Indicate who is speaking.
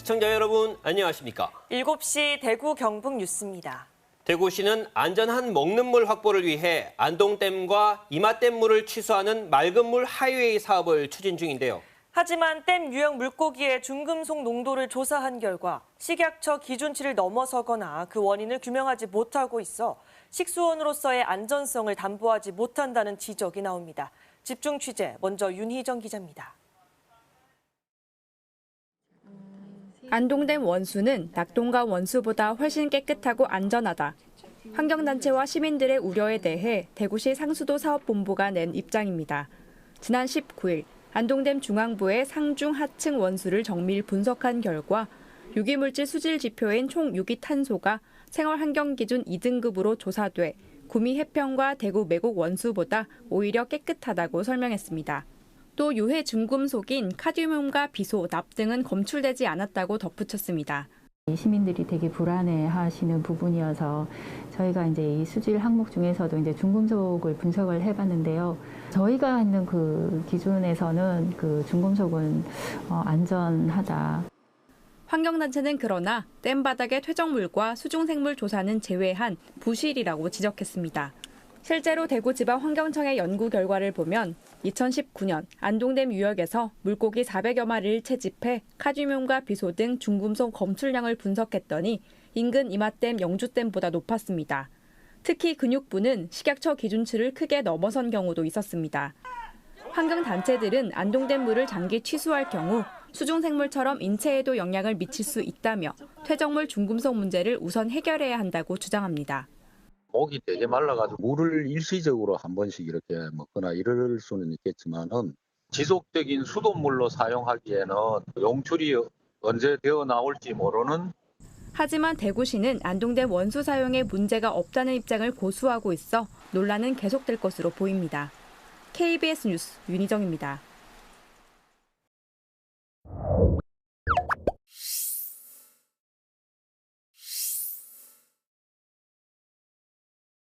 Speaker 1: 시청자 여러분 안녕하십니까?
Speaker 2: 7시 대구 경북 뉴스입니다.
Speaker 1: 대구시는 안전한 먹는 물 확보를 위해 안동댐과 이마댐 물을 취수하는 맑은 물 하이웨이 사업을 추진 중인데요.
Speaker 2: 하지만 댐 유형 물고기의 중금속 농도를 조사한 결과 식약처 기준치를 넘어서거나 그 원인을 규명하지 못하고 있어 식수원으로서의 안전성을 담보하지 못한다는 지적이 나옵니다. 집중 취재 먼저 윤희정 기자입니다.
Speaker 3: 안동댐 원수는 낙동강 원수보다 훨씬 깨끗하고 안전하다. 환경단체와 시민들의 우려에 대해 대구시 상수도 사업본부가 낸 입장입니다. 지난 19일 안동댐 중앙부의 상중 하층 원수를 정밀 분석한 결과 유기물질 수질 지표인 총 유기탄소가 생활환경기준 2등급으로 조사돼 구미 해평과 대구 매곡 원수보다 오히려 깨끗하다고 설명했습니다. 또 유해 중금속인 카드뮴과 비소, 납 등은 검출되지 않았다고 덧붙였습니다.
Speaker 4: 이 시민들이 되게 불안해하시는 부분이어서 저희가 이제 이 수질 항목 중에서도 이제 중금속을 분석을 해봤는데요. 저희가 하는 그 기준에서는 그 중금속은 어, 안전하다.
Speaker 3: 환경단체는 그러나 댐 바닥의 퇴적물과 수중생물 조사는 제외한 부실이라고 지적했습니다. 실제로 대구지방환경청의 연구 결과를 보면 2019년 안동댐 유역에서 물고기 400여 마리를 채집해 카드뮴과 비소 등 중금속 검출량을 분석했더니 인근 이마댐 영주댐보다 높았습니다. 특히 근육부는 식약처 기준치를 크게 넘어선 경우도 있었습니다. 환경단체들은 안동댐 물을 장기 취수할 경우 수중생물처럼 인체에도 영향을 미칠 수 있다며 퇴적물 중금속 문제를 우선 해결해야 한다고 주장합니다.
Speaker 5: 목이 되게 말라가지고 물을 일시적으로 한 번씩 이렇게 먹거나 이럴 수는 있겠지만은 지속적인 수돗물로 사용하기에는 용출이 언제 되어 나올지 모르는
Speaker 3: 하지만 대구시는 안동댐 원수 사용에 문제가 없다는 입장을 고수하고 있어 논란은 계속될 것으로 보입니다. KBS 뉴스 윤희정입니다.